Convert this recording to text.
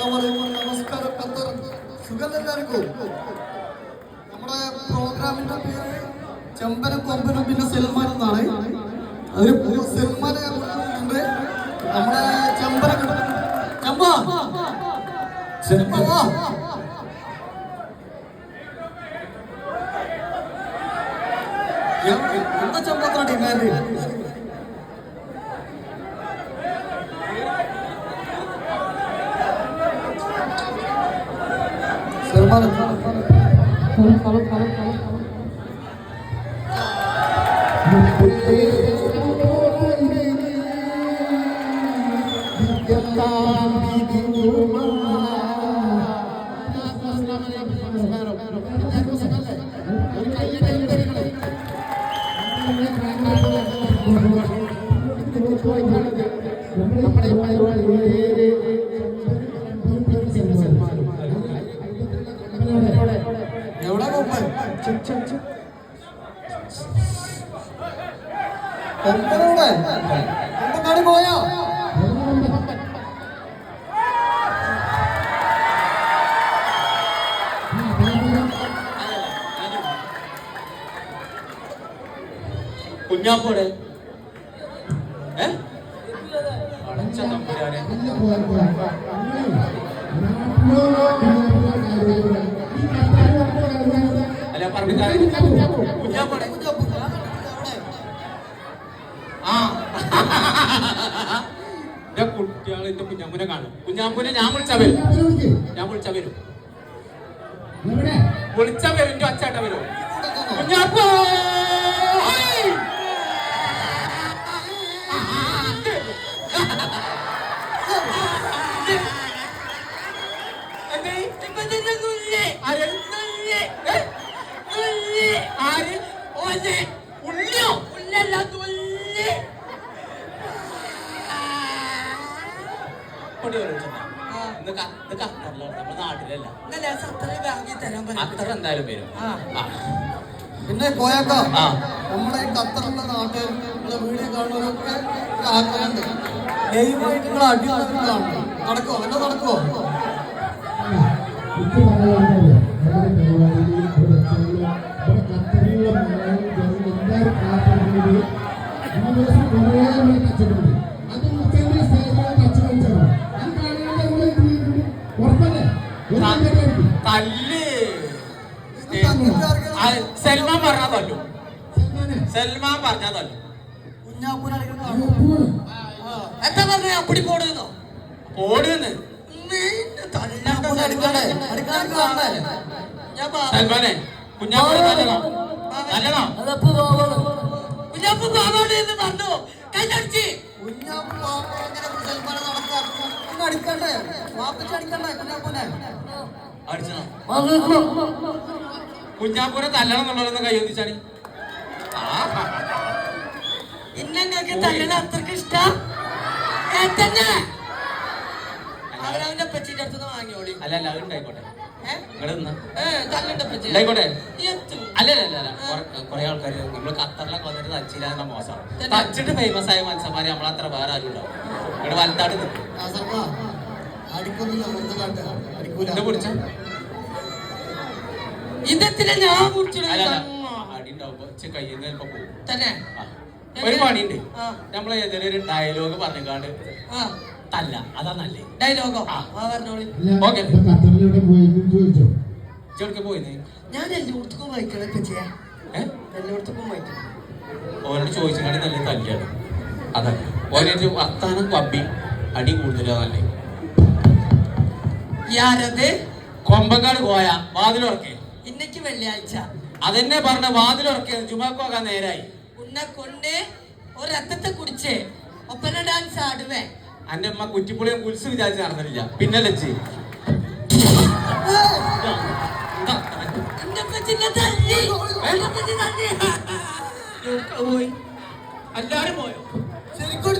അസ്സലാമലൈക്കും നമസ്കാരം. ഖത്തർ സുഖം എല്ലാവർക്കും? നമ്മുടെ പ്രോഗ്രാമിന്റെ പേര് ചെമ്പനും കൊമ്പനും പിന്നെ സൽമാൻ എന്നാണ്. അതിൽ സൽമാനെ നമ്മുടെ ചെമ്പന ചെമ്പ! ചെമ്പ! എന്താ ചെമ്പത്ര ഡിമാൻഡ്? സൽമാൻ കൊമ്പൻ കൊമ്പനോടെ കൊമ്പനാടി പോയാ? കുഞ്ഞാപ്പോടെ ഏ? അടച്ച തമ്പുരാനെ എന്റെ കുട്ടികൾ എന്റെ കുഞ്ഞാമ്പുനെ കാണും. കുഞ്ഞാമ്പുനെ ഞാൻ വിളിച്ചാ വരും. ഞാൻ വിളിച്ചാ വരും. വിളിച്ചാ വരും എന്റെ അച്ചാട്ട വരും. കുഞ്ഞാപ്പോ പൊടി വരും ചെന്നാ. ഇത് ഖത്തറിലാണ്, നമ്മുടെ നാട്ടിലല്ല എന്തായാലും വരും. പിന്നെ കോയക്ക നമ്മളെ ഖത്തറിന്റെ നാട്ടിൽ വീഡിയോ കാണുന്നവരൊക്കെ ഒരു ആഗ്രഹമുണ്ട്. ലൈവായിട്ട് നിങ്ങൾ അടിയൊക്കെ കാണണം. നടക്കോ എന്താ നടക്കോ തല്ല് സൽമാൻ പറഞ്ഞാ തല്ലു. സൽമാൻ പറഞ്ഞാ തല്ലു. എന്താ പറഞ്ഞ? അപ്പടി പോടുന്നോ? പോടുന്ന്. സൽമാനെ. കുഞ്ഞാപ്പൂടെ തല്ലണോ. തല്ലണോ. കുഞ്ഞാപ്പൂ ബാബോട് എന്ന് പറഞ്ഞു. കല്ലടിച്ച് കുഞ്ഞാപ്പൂ നടക്കാം അടിക്കണ്ടേ വാപ്പിച്ച് അടിക്കണ്ടേ കുഞ്ഞാപ്പൂനെ? കുഞ്ഞാപ്പൂനെ തല്ലണം എന്നുള്ളതൊന്ന് കൈ ഒന്നിച്ചാണി ഇന്നങ്ങൾക്ക് തല്ലണ അത്രയ്ക്ക് ഇഷ്ടം? അവരവന്റെ പച്ചിന്റെ അടുത്ത് വാങ്ങിയോളി അല്ല അല്ല അതുണ്ടായിക്കോട്ടെ കുറെ ആൾക്കാർ നമ്മൾ ഖത്തറിലൊക്കെ വന്നിട്ട് തച്ചില്ല മോശമാണ്. തച്ചിട്ട് ഫേമസ് ആയ മനുഷ്യന്മാരെ നമ്മളത്ര വേറെ ആരും ഉണ്ടാവും ഇവിടെ വലുതാട് നിൽക്കും ഇതത്തിനെ ഞാൻ തന്നെ. ഒരു പണിയുണ്ട്. നമ്മളെ ഒരു ഡയലോഗ് പറഞ്ഞാണ്ട് തല്ല. അതാ നല്ലേ. ഡയലോഗോ ഓക്കേ. ചെറുക്ക് പോയിന്ന്? ഞാൻ എല്ലായിടത്തും വായിക്കണ ചെയ്യാ ഏ? എല്ലായിടത്തും വായിക്കണം ഓനോട് ചോദിച്ചാൽ നല്ല തല്ലാണ്. അതല്ല ഓനൊരു വർത്താനം കമ്പി അടി കൂടുതലാ നല്ലേ. യാരത് കൊമ്പങ്കാട് പോയ വാതിലുറക്കേ. ഇന്നക്ക് വെള്ളിയാഴ്ച. അതെന്നെ പറഞ്ഞ വാതിലുറക്കേ ജുമാക്കോക്കാൻ നേരായി. ഉന്നെ കൊണ്ട് ഒരത്തത്തെ കുടിച്ച് ഒപ്പന ഡാൻസ് ആടുവേ അന്റെ അമ്മ കുറ്റിപ്പുളിയും കുൽസ് വിചാരിച്ച് നടന്നിട്ടില്ല. പിന്നെ ലച്ച് എല്ലാരും പോയോ? ശരിക്കും